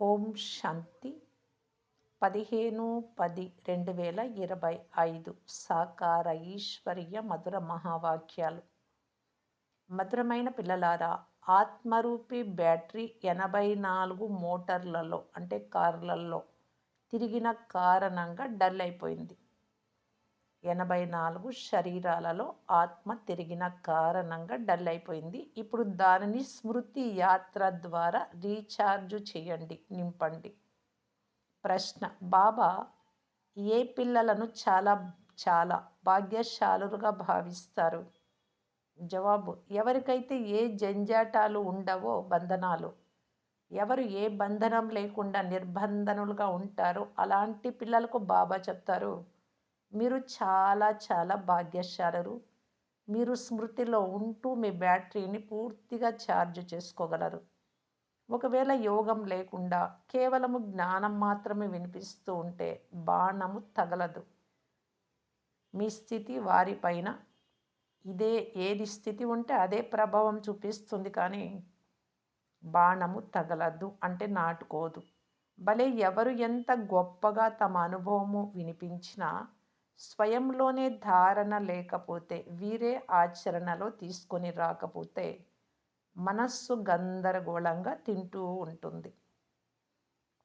ఓం శాంతి. పదిహేను పది రెండు వేల ఇరవై ఐదు సాకార ఈశ్వర్య మధుర మహావాక్యాలు. మధురమైన పిల్లలారా ఆత్మరూపి బ్యాటరీ ఎనభై నాలుగు మోటార్లలో అంటే కార్లలో తిరిగిన కారణంగా డల్ అయిపోయింది. ఎనభై నాలుగు శరీరాలలో ఆత్మ తిరిగిన కారణంగా డల్ అయిపోయింది. ఇప్పుడు దానిని స్మృతి యాత్ర ద్వారా రీఛార్జ్ చేయండి నింపండి. ప్రశ్న బాబా ఏ పిల్లలను చాలా చాలా భాగ్యశాలుగా భావిస్తారు? జవాబు ఎవరికైతే ఏ జంజాటాలు ఉండవో బంధనాలు. ఎవరు ఏ బంధనం లేకుండా నిర్బంధనులుగా ఉంటారో అలాంటి పిల్లలకు బాబా చెప్తారు. మీరు చాలా చాలా భాగ్యశాలరు. మీరు స్మృతిలో ఉంటూ మీ బ్యాటరీని పూర్తిగా ఛార్జ్ చేసుకోగలరు. ఒకవేళ యోగం లేకుండా కేవలము జ్ఞానం మాత్రమే వినిపిస్తూ ఉంటే బాణము తగలదు. మీ స్థితి వారిపైన ఇదే ఏది స్థితి ఉంటే అదే ప్రభావం చూపిస్తుంది కానీ బాణము తగలదు అంటే నాటుకోదు. భలే ఎవరు ఎంత గొప్పగా తమ అనుభవము వినిపించినా స్వయంలోనే ధారణ లేకపోతే వీరే ఆచరణలో తీసుకొని రాకపోతే మనస్సు గందరగోళంగా తింటూ ఉంటుంది.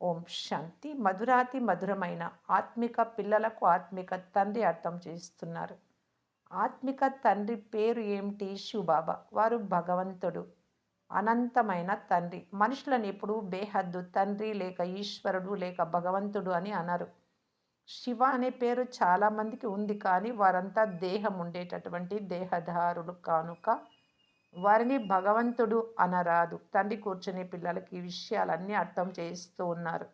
ఓం శాంతి. మధురాతి మధురమైన ఆత్మిక పిల్లలకు ఆత్మిక తండ్రి అర్థం చేస్తున్నారు ఆత్మిక తండ్రి పేరు ఏమిటి? శివబాబా. వారు భగవంతుడు అనంతమైన తండ్రి. మనుషులను ఎప్పుడు బేహద్దు. తండ్రి లేక ఈశ్వరుడు లేక భగవంతుడు అని అనరు. శివ అనే పేరు చాలామందికి ఉంది కానీ వారంతా దేహం ఉండేటటువంటి దేహదారులు కానుక వారిని భగవంతుడు అనరాదు. తండ్రి కూర్చునే పిల్లలకి ఈ విషయాలన్నీ అర్థం చేస్తూ ఉన్నారు.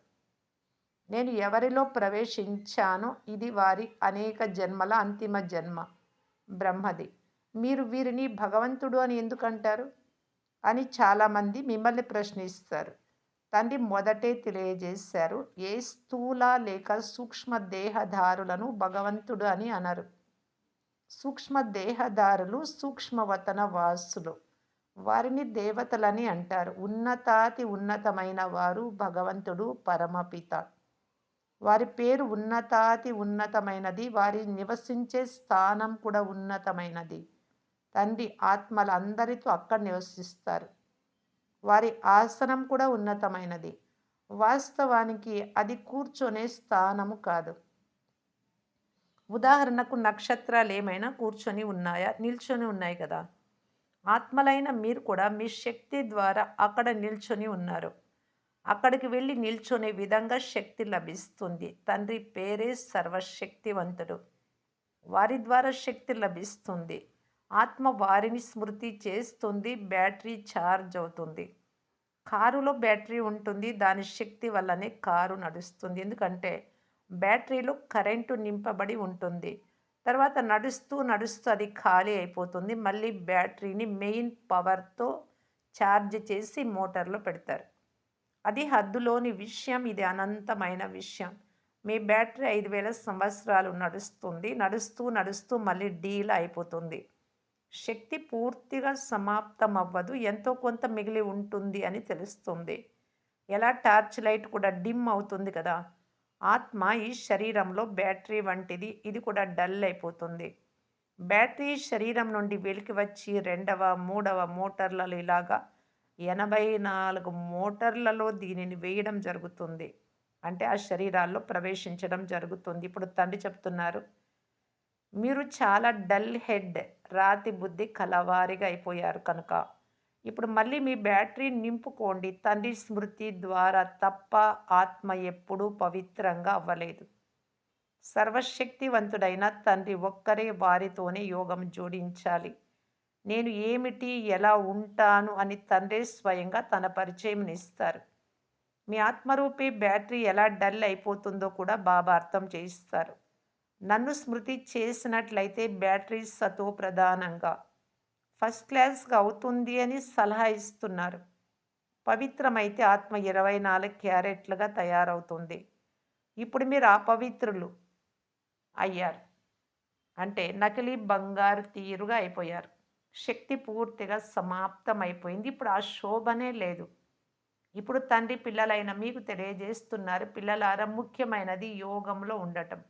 నేను ఎవరిలో ప్రవేశించానో ఇది వారి అనేక జన్మల అంతిమ జన్మ. బ్రహ్మది. మీరు వీరిని భగవంతుడు అని ఎందుకంటారు? అని చాలామంది మిమ్మల్ని ప్రశ్నిస్తారు. తండ్రి మొదటే తెలియజేశారు ఏ స్థూల లేక సూక్ష్మ దేహదారులను భగవంతుడు అని అనరు. సూక్ష్మ దేహదారులు సూక్ష్మవతన వాసులు. వారిని దేవతలని అంటారు. ఉన్నతాతి ఉన్నతమైన వారు భగవంతుడు పరమపిత. వారి పేరు ఉన్నతాతి ఉన్నతమైనది. వారి నివసించే స్థానం కూడా ఉన్నతమైనది. తండ్రి ఆత్మలందరితో అక్కడ నివసిస్తారు. వారి ఆసనం కూడా ఉన్నతమైనది. వాస్తవానికి అది కూర్చొనే స్థానము కాదు. ఉదాహరణకు నక్షత్రాలు ఏమైనా కూర్చొని ఉన్నాయా? నిల్చొని ఉన్నాయి కదా. ఆత్మలైన మీరు కూడా మీ శక్తి ద్వారా అక్కడ నిల్చొని ఉన్నారు. అక్కడికి వెళ్ళి నిల్చొనే విధంగా శక్తి లభిస్తుంది. తండ్రి పేరే సర్వశక్తివంతుడు. వారి ద్వారా శక్తి లభిస్తుంది. ఆత్మ వారిని స్మృతి చేస్తుంది బ్యాటరీ ఛార్జ్ అవుతుంది. కారులో బ్యాటరీ ఉంటుంది దాని శక్తి వల్లనే కారు నడుస్తుంది. ఎందుకంటే బ్యాటరీలో కరెంటు నింపబడి ఉంటుంది. తర్వాత నడుస్తూ నడుస్తూ అది ఖాళీ అయిపోతుంది. మళ్ళీ బ్యాటరీని మెయిన్ పవర్తో ఛార్జ్ చేసి మోటార్లో పెడతారు. అది హద్దులోని విషయం ఇది అనంతమైన విషయం. మీ బ్యాటరీ ఐదు వేల సంవత్సరాలు నడుస్తుంది. నడుస్తూ నడుస్తూ మళ్ళీ డీల్ అయిపోతుంది. శక్తి పూర్తిగా సమాప్తం అవ్వదు ఎంతో కొంత మిగిలి ఉంటుంది అని తెలుస్తుంది. ఎలా? టార్చ్ లైట్ కూడా డిమ్ అవుతుంది కదా. ఆత్మ ఈ శరీరంలో బ్యాటరీ వంటిది. ఇది కూడా డల్ అయిపోతుంది. బ్యాటరీ శరీరం నుండి వెలికి వచ్చి రెండవ మూడవ మోటార్లలో ఇలాగా ఎనభై నాలుగు మోటార్లలో దీనిని వేయడం జరుగుతుంది. అంటే ఆ శరీరాల్లో ప్రవేశించడం జరుగుతుంది. ఇప్పుడు తండ్రి చెప్తున్నారు మీరు చాలా డల్ హెడ్ రాతి బుద్ధి కలవారిగా అయిపోయారు కనుక. ఇప్పుడు మళ్ళీ మీ బ్యాటరీ నింపుకోండి. తండ్రి స్మృతి ద్వారా తప్ప ఆత్మ ఎప్పుడూ పవిత్రంగా అవ్వలేదు. సర్వశక్తివంతుడైన తండ్రి ఒక్కరే వారితోనే యోగం జోడించాలి. నేను ఏమిటి ఎలా ఉంటాను అని తండ్రి స్వయంగా తన పరిచయం ఇస్తారు మీ ఆత్మరూపి బ్యాటరీ ఎలా డల్ అయిపోతుందో కూడా బాబా అర్థం చేయిస్తారు. నన్ను స్మృతి చేసినట్లయితే బ్యాటరీ సతో ప్రధానంగా ఫస్ట్ క్లాస్గా అవుతుంది అని సలహా ఇస్తున్నారు. పవిత్రమైతే ఆత్మ ఇరవై నాలుగు క్యారెట్లుగా తయారవుతుంది. ఇప్పుడు మీరు అపవిత్రులు అయ్యారు. అంటే నకిలీ బంగారు తీరుగా అయిపోయారు. శక్తి పూర్తిగా సమాప్తం అయిపోయింది ఇప్పుడు ఆ శోభనే లేదు. ఇప్పుడు తండ్రి పిల్లలైన మీకు తెలియజేస్తున్నారు పిల్లలారా ముఖ్యమైనది యోగంలో ఉండటం.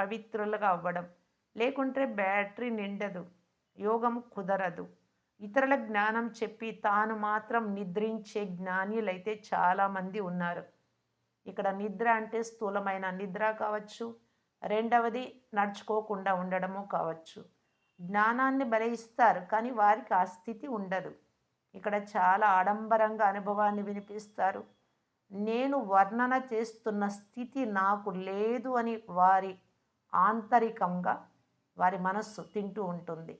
పవిత్రులుగా అవ్వడం. లేకుంటే బ్యాటరీ నిండదు యోగం కుదరదు. ఇతరుల జ్ఞానం చెప్పి తాను మాత్రం నిద్రించే జ్ఞానిలైతే చాలామంది ఉన్నారు. ఇక్కడ నిద్ర అంటే స్థూలమైన నిద్ర కావచ్చు రెండవది నడుచుకోకుండా ఉండడము కావచ్చు. జ్ఞానాన్ని బలయిస్తారు కానీ వారికి ఆ స్థితి ఉండదు. ఇక్కడ చాలా ఆడంబరంగా అనుభవాన్ని వినిపిస్తారు. నేను వర్ణన చేస్తున్న స్థితి నాకు లేదు అని వారి ఆంతరికంగా వారి మనస్సు తింటూ ఉంటుంది.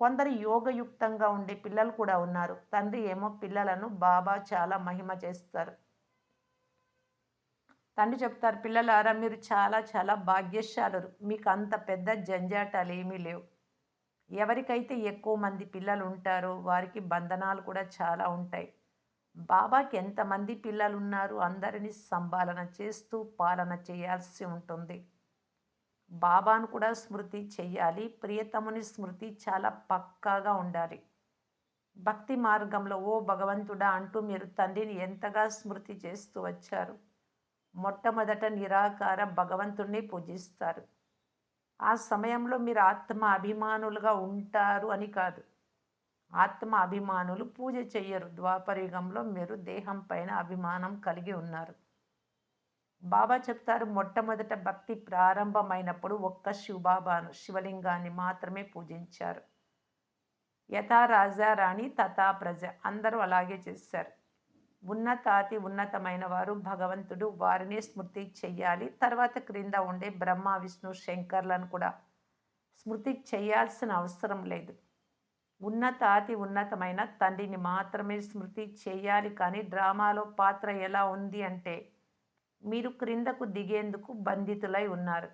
కొందరు యోగయుక్తంగా ఉండే పిల్లలు కూడా ఉన్నారు. తండ్రి ఏమో పిల్లలను బాబా చాలా మహిమ చేస్తారు. తండ్రి చెప్తారు పిల్లలారా మీరు చాలా చాలా భాగ్యశాలరు. మీకు అంత పెద్ద జంజాటాలు ఏమీ లేవు. ఎవరికైతే ఎక్కువ మంది పిల్లలు ఉంటారో వారికి బంధనాలు కూడా చాలా ఉంటాయి. బాబాకి ఎంతమంది పిల్లలు ఉన్నారు? అందరినీ సంపాలన చేస్తూ పాలన చేయాల్సి ఉంటుంది. బాబాను కూడా స్మృతి చెయ్యాలి. ప్రియతముని స్మృతి చాలా పక్కాగా ఉండాలి. భక్తి మార్గంలో ఓ భగవంతుడా అంటూ మీరు తండ్రిని ఎంతగా స్మృతి చేస్తూ వచ్చారు? మొట్టమొదట నిరాకార భగవంతుణ్ణి పూజిస్తారు. ఆ సమయంలో మీరు ఆత్మ అభిమానులుగా ఉంటారు అని కాదు. ఆత్మ అభిమానులు పూజ చెయ్యరు. ద్వాపరయుగంలో మీరు దేహం పైన అభిమానం కలిగి ఉన్నారు. బాబా చెప్తారు మొట్టమొదట భక్తి ప్రారంభమైనప్పుడు ఒక్క శివబాబాను శివలింగాన్ని మాత్రమే పూజించారు. యథా రాజా రాణి తథా ప్రజ అందరూ అలాగే చేశారు. ఉన్నతాతి ఉన్నతమైన వారు భగవంతుడు వారినే స్మృతి చెయ్యాలి. తర్వాత క్రింద ఉండే బ్రహ్మ విష్ణు శంకర్లను కూడా స్మృతి చేయాల్సిన అవసరం లేదు. ఉన్నతాతి ఉన్నతమైన తండ్రిని మాత్రమే స్మృతి చేయాలి కానీ డ్రామాలో పాత్ర ఎలా ఉంది అంటే మీరు క్రిందకు దిగేందుకు బంధితులై ఉన్నారు.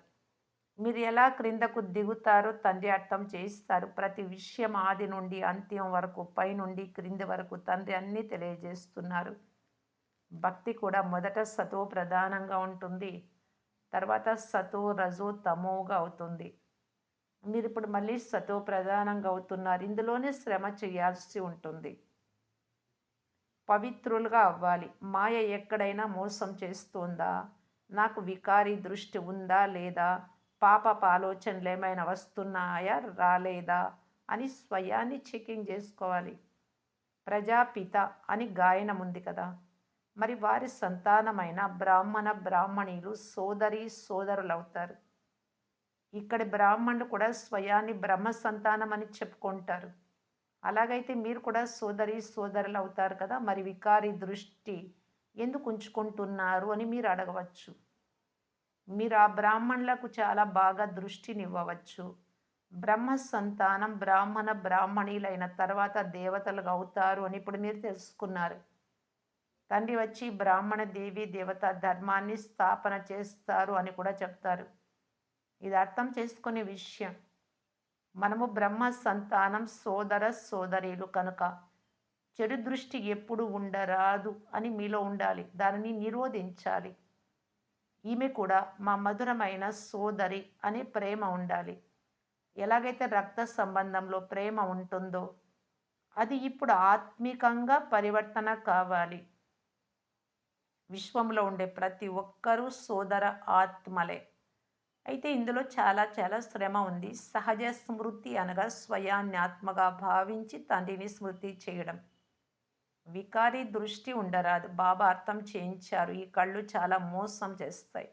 మీరు ఎలా క్రిందకు దిగుతారో తండ్రి అర్థం చేయిస్తారు. ప్రతి విషయం ఆది నుండి అంత్యం వరకు పైనుండి క్రింది వరకు తండ్రి అన్నీ తెలియజేస్తున్నారు. భక్తి కూడా మొదట సతో ప్రధానంగా ఉంటుంది. తర్వాత సతో రజో తమోగా అవుతుంది. మీరు ఇప్పుడు మళ్ళీ సతో ప్రధానంగా అవుతున్నారు. ఇందులోనే శ్రమ చేయాల్సి ఉంటుంది. పవిత్రులుగా అవ్వాలి. మాయ ఎక్కడైనా మోసం చేస్తుందా? నాకు వికారి దృష్టి ఉందా లేదా? పాపపు ఆలోచనలు ఏమైనా వస్తున్నాయా? రాలేదా? అని స్వయాన్ని చెకింగ్ చేసుకోవాలి. ప్రజాపిత అని గాయనం ఉంది కదా. మరి వారి సంతానమైన బ్రాహ్మణ బ్రాహ్మణీలు సోదరి సోదరులు అవుతారు ఇక్కడి బ్రాహ్మణులు కూడా స్వయాన్ని బ్రహ్మ సంతానం అని చెప్పుకుంటారు. అలాగైతే మీరు కూడా సోదరి సోదరులు అవుతారు కదా? మరి వికారి దృష్టి ఎందుకు ఉంచుకుంటున్నారు అని మీరు అడగవచ్చు. మీరు ఆ బ్రాహ్మణులకు చాలా బాగా దృష్టినివ్వవచ్చు. బ్రహ్మ సంతానం బ్రాహ్మణ బ్రాహ్మణీలైన తర్వాత దేవతలుగా అవుతారు అని ఇప్పుడు మీరు తెలుసుకున్నారు. తండ్రి వచ్చి బ్రాహ్మణ దేవి దేవత ధర్మాన్ని స్థాపన చేస్తారు అని కూడా చెప్తారు. ఇది అర్థం చేసుకునే విషయం. మనము బ్రహ్మ సంతానం సోదర సోదరీలు కనుక. చెడు దృష్టి ఎప్పుడు ఉండరాదు అని మీలో ఉండాలి. దానిని నిరోధించాలి. ఈమె కూడా మా మధురమైన సోదరి అనే ప్రేమ ఉండాలి. ఎలాగైతే రక్త సంబంధంలో ప్రేమ ఉంటుందో అది ఇప్పుడు ఆత్మికంగా పరివర్తన కావాలి. విశ్వంలో ఉండే ప్రతి ఒక్కరూ సోదర ఆత్మలే. అయితే ఇందులో చాలా చాలా శ్రమ ఉంది. సహజ స్మృతి అనగా స్వయాన్ని ఆత్మగా భావించి తండ్రిని స్మృతి చేయడం. వికారి దృష్టి ఉండరాదు. బాబా అర్థం చేయించారు. ఈ కళ్ళు చాలా మోసం చేస్తాయి.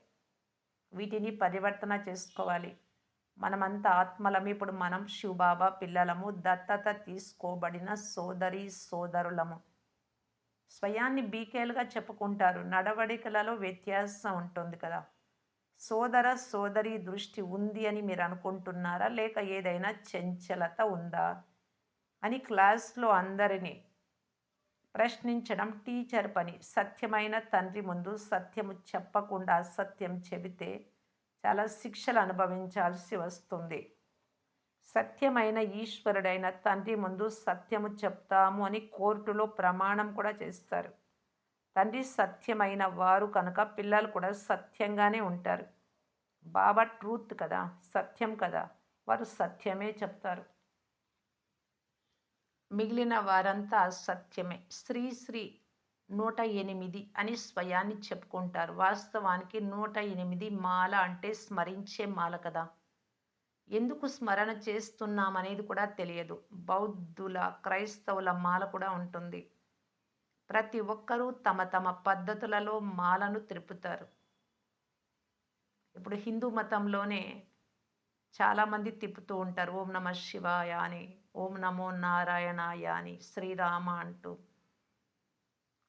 వీటిని పరివర్తన చేసుకోవాలి. మనమంతా ఆత్మలం. ఇప్పుడు మనం శివబాబా పిల్లలము. దత్తత తీసుకోబడిన సోదరి సోదరులము. స్వయాన్ని బీకేలుగా చెప్పుకుంటారు. నడవడికలలో వ్యత్యాసం ఉంటుంది కదా. సోదర సోదరి దృష్టి ఉంది అని మీరు అనుకుంటున్నారా? లేక ఏదైనా చంచలత ఉందా? అని క్లాస్లో అందరినీ ప్రశ్నించడం టీచర్ పని. సత్యమైన తండ్రి ముందు సత్యము చెప్పకుండా అసత్యం చెబితే చాలా శిక్షలు అనుభవించాల్సి వస్తుంది. సత్యమైన ఈశ్వరుడైన తండ్రి ముందు సత్యము చెప్తాము అని కోర్టులో ప్రమాణం కూడా చేస్తారు. తండ్రి సత్యమైన వారు కనుక పిల్లలు కూడా సత్యంగానే ఉంటారు. బాబా ట్రూత్ కదా సత్యం కదా వారు సత్యమే చెప్తారు. మిగిలిన వారంతా సత్యమే. శ్రీ శ్రీ నూట ఎనిమిది అని స్వయాన్ని చెప్పుకుంటారు. వాస్తవానికి నూట ఎనిమిది మాల అంటే స్మరించే మాల కదా. ఎందుకు స్మరణ చేస్తున్నామనేది కూడా తెలియదు. బౌద్ధుల క్రైస్తవుల మాల కూడా ఉంటుంది. ప్రతి ఒక్కరూ తమ తమ పద్ధతులలో మాలను త్రిప్పుతారు. ఇప్పుడు హిందూ మతంలోనే చాలామంది తిప్పుతూ ఉంటారు ఓం నమ శివాయ అని ఓం నమో నారాయణాయ అని శ్రీరామ అంటూ.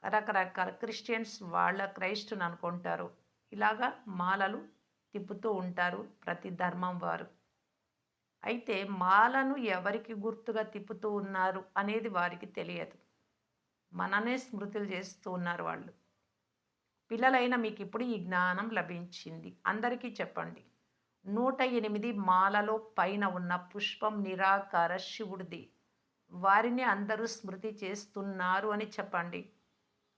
రకరకాల క్రిస్టియన్స్ వాళ్ళ క్రైస్తుని అనుకుంటారు. ఇలాగా మాలలు తిప్పుతూ ఉంటారు ప్రతి ధర్మం వారు. అయితే మాలను ఎవరికి గుర్తుగా తిప్పుతూ ఉన్నారు అనేది వారికి తెలియదు. మననే స్మృతులు చేస్తూ ఉన్నారు వాళ్ళు. పిల్లలైన మీకు ఇప్పుడు ఈ జ్ఞానం లభించింది. అందరికీ చెప్పండి. నూట ఎనిమిది మాలలో పైన ఉన్న పుష్పం నిరాకార శివుడిది. వారిని అందరూ స్మృతి చేస్తున్నారు అని చెప్పండి.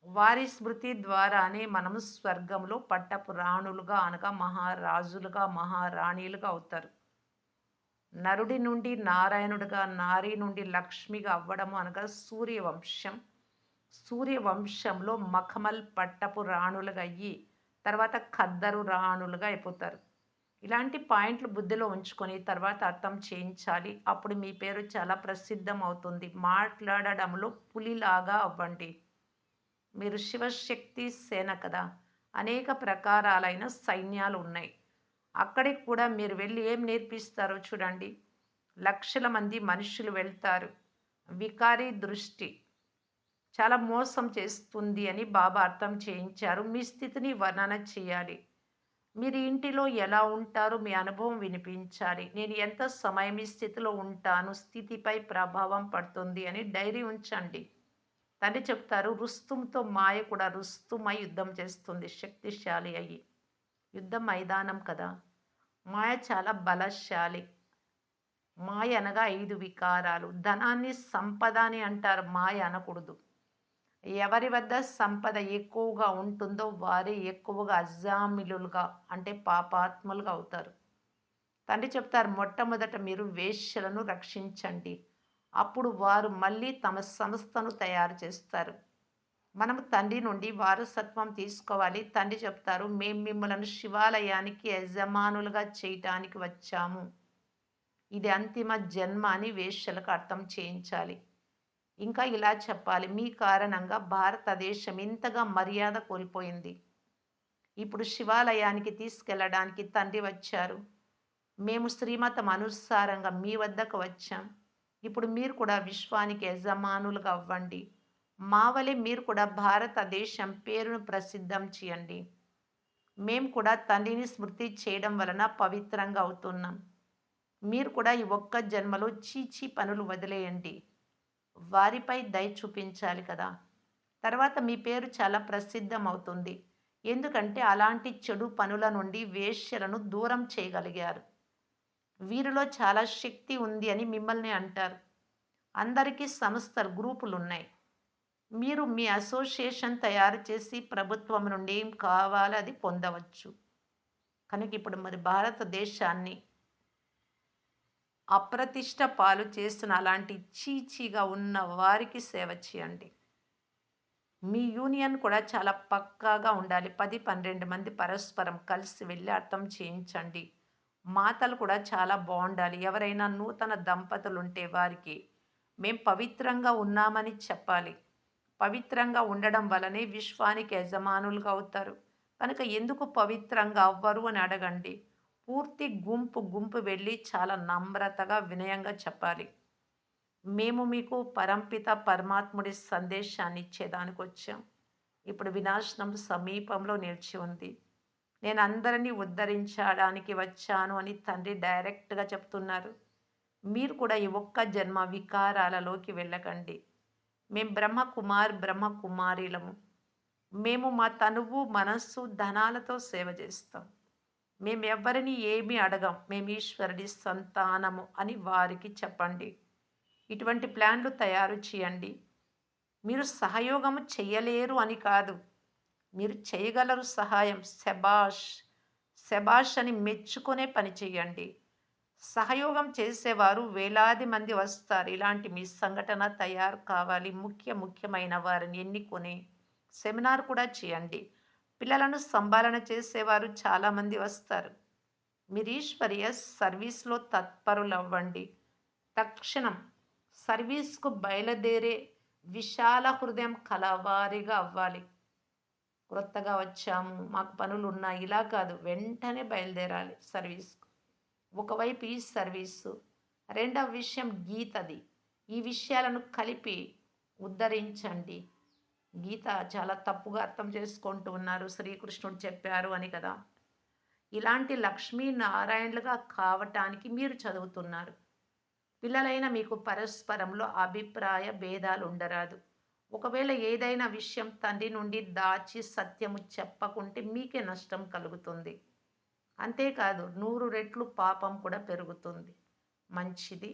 వారి స్మృతి ద్వారానే మనము స్వర్గంలో పట్టపు రాణులుగా అనగా మహారాజులుగా మహారాణిలుగా అవుతారు. నరుడి నుండి నారాయణుడిగా నారి నుండి లక్ష్మిగా అవ్వడము అనగా సూర్యవంశం. సూర్యవంశంలో మఖమల్ పట్టపు రాణులుగా అయ్యి తర్వాత ఖద్దరు రాణులుగా అయిపోతారు. ఇలాంటి పాయింట్లు బుద్ధిలో ఉంచుకొని తర్వాత అర్థం చేయించాలి. అప్పుడు మీ పేరు చాలా ప్రసిద్ధం అవుతుంది మాట్లాడడంలో పులిలాగా అవ్వండి. మీరు శివశక్తి సేన కదా. అనేక ప్రకారాలైన సైన్యాలు ఉన్నాయి. అక్కడికి కూడా మీరు వెళ్ళి ఏం నేర్పిస్తారో చూడండి. లక్షల మంది మనుషులు వెళ్తారు. వికారీ దృష్టి. చాలా మోసం చేస్తుంది అని బాబా అర్థం చేయించారు. మీ స్థితిని వర్ణన చేయాలి. మీరు ఇంటిలో ఎలా ఉంటారో మీ అనుభవం వినిపించాలి. నేను ఎంత సమయం ఈ స్థితిలో ఉంటాను స్థితిపై ప్రభావం పడుతుంది అని డైరీ ఉంచండి. తండ్రి చెప్తారు రుస్తుంతో మాయ కూడా రుస్తుమై యుద్ధం చేస్తుంది శక్తిశాలి అయ్యి. యుద్ధం మైదానం కదా. మాయ చాలా బలశాలి. మాయ అనగా ఐదు వికారాలు. ధనాన్ని సంపద అని అంటారు. మాయ అనకూడదు. ఎవరి వద్ద సంపద ఎక్కువగా ఉంటుందో వారే ఎక్కువగా అజామిలులుగా అంటే పాపాత్ములుగా అవుతారు. తండ్రి చెప్తారు మొట్టమొదట మీరు వేశ్యలను రక్షించండి. అప్పుడు వారు మళ్ళీ తమ సంస్థను తయారు చేస్తారు. మనం తండ్రి నుండి వారసత్వం తీసుకోవాలి. తండ్రి చెప్తారు మేము మిమ్మలను శివాలయానికి యజమానులుగా చేయటానికి వచ్చాము. ఇది అంతిమ జన్మ అని వేశ్యలకు అర్థం చేయించాలి. ఇంకా ఇలా చెప్పాలి. మీ కారణంగా భారతదేశం ఇంతగా మర్యాద కోల్పోయింది. ఇప్పుడు శివాలయానికి తీసుకెళ్ళడానికి తండ్రి వచ్చారు. మేము శ్రీమతం అనుసారంగా మీ వద్దకు వచ్చాం. ఇప్పుడు మీరు కూడా విశ్వానికి యజమానులుగా అవ్వండి. మా వలె మీరు కూడా భారతదేశం పేరును ప్రసిద్ధం చేయండి. మేము కూడా తండ్రిని స్మృతి చేయడం వలన పవిత్రంగా అవుతున్నాం. మీరు కూడా ఈ ఒక్క జన్మలో చీచీ పనులు వదిలేయండి. వారిపై దయ చూపించాలి కదా. తర్వాత మీ పేరు చాలా ప్రసిద్ధం అవుతుంది ఎందుకంటే అలాంటి చెడు పనుల నుండి వేశ్యలను దూరం చేయగలిగారు. వీరిలో చాలా శక్తి ఉంది అని మిమ్మల్ని అంటారు. అందరికీ సంస్థలు గ్రూపులు ఉన్నాయి మీరు మీ అసోసియేషన్ తయారు చేసి ప్రభుత్వం నుండి ఏం కావాలో అది పొందవచ్చు. కనుక ఇప్పుడు మరి భారతదేశాన్ని అప్రతిష్ట పాలు చేస్తున్న అలాంటి చీచీగా ఉన్న వారికి సేవ చేయండి. మీ యూనియన్ కూడా చాలా పక్కాగా ఉండాలి. పది పన్నెండు మంది పరస్పరం కలిసి వెళ్ళి అర్థం చేయించండి. మాతలు కూడా చాలా బాగుండాలి. ఎవరైనా నూతన దంపతులు ఉంటే వారికి మేం పవిత్రంగా ఉన్నామని చెప్పాలి. పవిత్రంగా ఉండడం వలనే విశ్వానికి యజమానులుగా అవుతారు. కనుక ఎందుకు పవిత్రంగా అవ్వరు అని అడగండి. పూర్తి గుంపు గుంపు వెళ్ళి చాలా నమ్రతగా వినయంగా చెప్పాలి. మేము మీకు పరంపిత పరమాత్ముడి సందేశాన్ని ఇచ్చేదానికి వచ్చాం. ఇప్పుడు వినాశనం సమీపంలో నిలిచి ఉంది. నేను అందరినీ ఉద్ధరించడానికి వచ్చాను అని తండ్రి డైరెక్ట్గా చెప్తున్నారు. మీరు కూడా ఈ ఒక్క జన్మ వికారాలలోకి వెళ్ళకండి. మేము బ్రహ్మకుమార్ బ్రహ్మకుమారిలము. మేము మా తనువు మనస్సు ధనాలతో సేవ చేస్తాం. మేము ఎవరిని ఏమీ అడగం. మేము ఈశ్వరుడి సంతానము అని వారికి చెప్పండి. ఇటువంటి ప్లాన్లు తయారు చేయండి. మీరు సహయోగము చేయలేరు అని కాదు. మీరు చేయగలరు సహాయం. శబాష్ శబాష్ అని మెచ్చుకునే పని చేయండి. సహయోగం చేసేవారు వేలాది మంది వస్తారు. ఇలాంటి మీ సంఘటన తయారు కావాలి. ముఖ్య ముఖ్యమైన వారిని ఎన్నుకొని సెమినార్ కూడా చేయండి. పిల్లలను సంభాళన చేసేవారు చాలామంది వస్తారు. మీరు సర్వీస్లో తత్పరులవ్వండి. తక్షణం సర్వీస్కు బయలుదేరే విశాల హృదయం కలవారిగా అవ్వాలి. క్రొత్తగా వచ్చాము మాకు పనులు ఉన్నాయి ఇలా కాదు వెంటనే బయలుదేరాలి సర్వీస్కు. ఒకవైపు ఈ సర్వీసు రెండవ విషయం గీతది. ఈ విషయాలను కలిపి ఉద్ధరించండి. గీత చాలా తప్పుగా అర్థం చేసుకుంటూ ఉన్నారు. శ్రీకృష్ణుడు చెప్పారు అని కదా. ఇలాంటి లక్ష్మీ నారాయణలుగా కావటానికి మీరు చదువుతున్నారు. పిల్లలైన మీకు పరస్పరంలో అభిప్రాయ భేదాలు ఉండరాదు. ఒకవేళ ఏదైనా విషయం తండ్రి నుండి దాచి సత్యము చెప్పకుంటే మీకే నష్టం కలుగుతుంది. అంతేకాదు నూరు రెట్లు పాపం కూడా పెరుగుతుంది. మంచిది.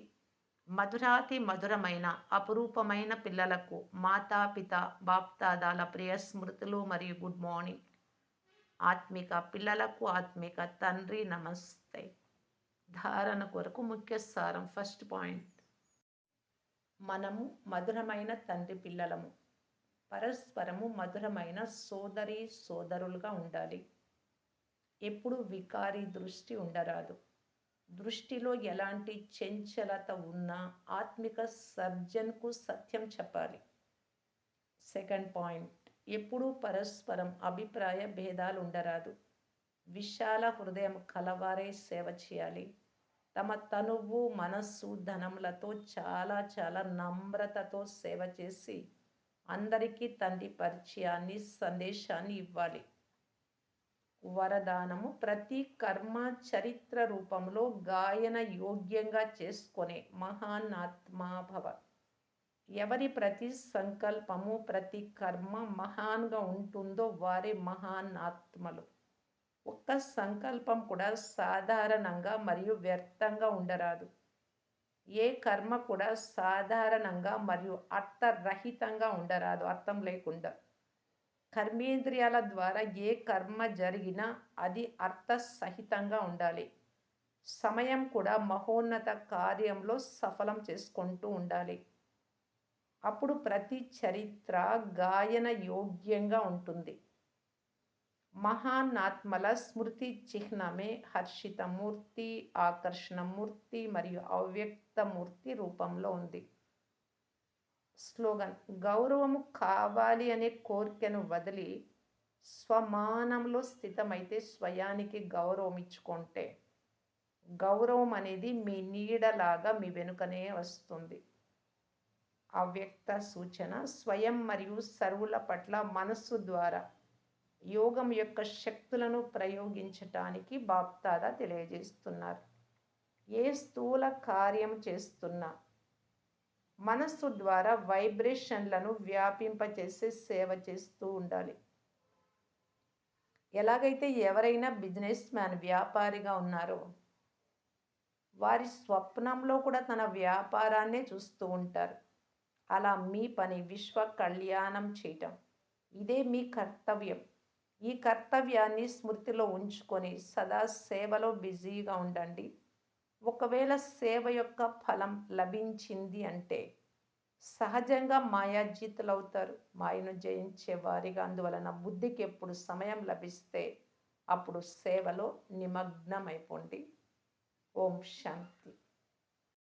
మధురాతి మధురమైన అపురూపమైన పిల్లలకు మాతాపిత బాప్తాదాల ప్రియ స్మృతులు మరియు గుడ్ మార్నింగ్. ఆత్మిక పిల్లలకు ఆత్మిక తండ్రి నమస్తే. ధారణ కొరకు ముఖ్య సారం ఫస్ట్ పాయింట్. మనము మధురమైన తండ్రి పిల్లలము. పరస్పరము మధురమైన సోదరి సోదరులుగా ఉండాలి. ఎప్పుడు వికారి దృష్టి ఉండరాదు. దృష్టిలో ఎలాంటి చంచలత ఉన్నా ఆత్మిక సర్జన్కు సత్యం చెప్పాలి. Second point. ఎప్పుడూ పరస్పరం అభిప్రాయ భేదాలు ఉండరాదు విశాల హృదయం కలవారే సేవ చేయాలి. తమ తనువు మనస్సు ధనములతో చాలా చాలా నమ్రతతో సేవ చేసి అందరికీ తండ్రి పరిచయాన్ని సందేశాన్ని ఇవ్వాలి. వరదానము ప్రతి కర్మ చరిత్ర రూపంలో గాయన యోగ్యంగా చేసుకునే మహానాత్మాభవ. ఎవరి ప్రతి సంకల్పము ప్రతి కర్మ మహాన్గా ఉంటుందో వారే మహానాత్మలు. ఒక్క సంకల్పం కూడా సాధారణంగా మరియు వ్యర్థంగా ఉండరాదు. ఏ కర్మ కూడా సాధారణంగా మరియు అర్థరహితంగా ఉండరాదు అర్థం లేకుండా. కర్మేంద్రియాల ద్వారా ఏ కర్మ జరిగినా అది అర్థసహితంగా ఉండాలి. సమయం కూడా మహోన్నత కార్యంలో సఫలం చేసుకుంటూ ఉండాలి. అప్పుడు ప్రతి చరిత్ర గాయన యోగ్యంగా ఉంటుంది. మహానాత్మల స్మృతి చిహ్నమే హర్షితమూర్తి ఆకర్షణమూర్తి మరియు అవ్యక్తమూర్తి రూపంలో ఉంది. స్లోగన్. గౌరవము కావాలి అనే కోరికను వదిలి స్వమానంలో స్థితమైతే స్వయానికి గౌరవం ఇచ్చుకుంటే గౌరవం అనేది మీ నీడలాగా మీ వెనుకనే వస్తుంది. అవ్యక్త సూచన స్వయం మరియు సర్వుల పట్ల మనస్సు ద్వారా యోగం యొక్క శక్తులను ప్రయోగించటానికి బాప్తాదా తెలియజేస్తున్నారు. ఏ స్థూల కార్యం చేస్తున్నా మనస్సు ద్వారా వైబ్రేషన్లను వ్యాపింపచేసే సేవ చేస్తూ ఉండాలి. ఎలాగైతే ఎవరైనా బిజినెస్ మ్యాన్ వ్యాపారిగా ఉన్నారో వారి స్వప్నంలో కూడా తన వ్యాపారాన్నే చూస్తూ ఉంటారు. అలా మీ పని విశ్వ కళ్యాణం చేయటం ఇదే మీ కర్తవ్యం. ఈ కర్తవ్యాన్ని స్మృతిలో ఉంచుకొని సదా సేవలో బిజీగా ఉండండి. ఒకవేళ సేవ యొక్క ఫలం లభించింది అంటే సహజంగా మాయాజీతులవుతారు. మాయను జయించే వారిగా అందువలన బుద్ధికి ఎప్పుడు సమయం లభిస్తే అప్పుడు సేవలో నిమగ్నమైపోండి. ఓం శాంతి.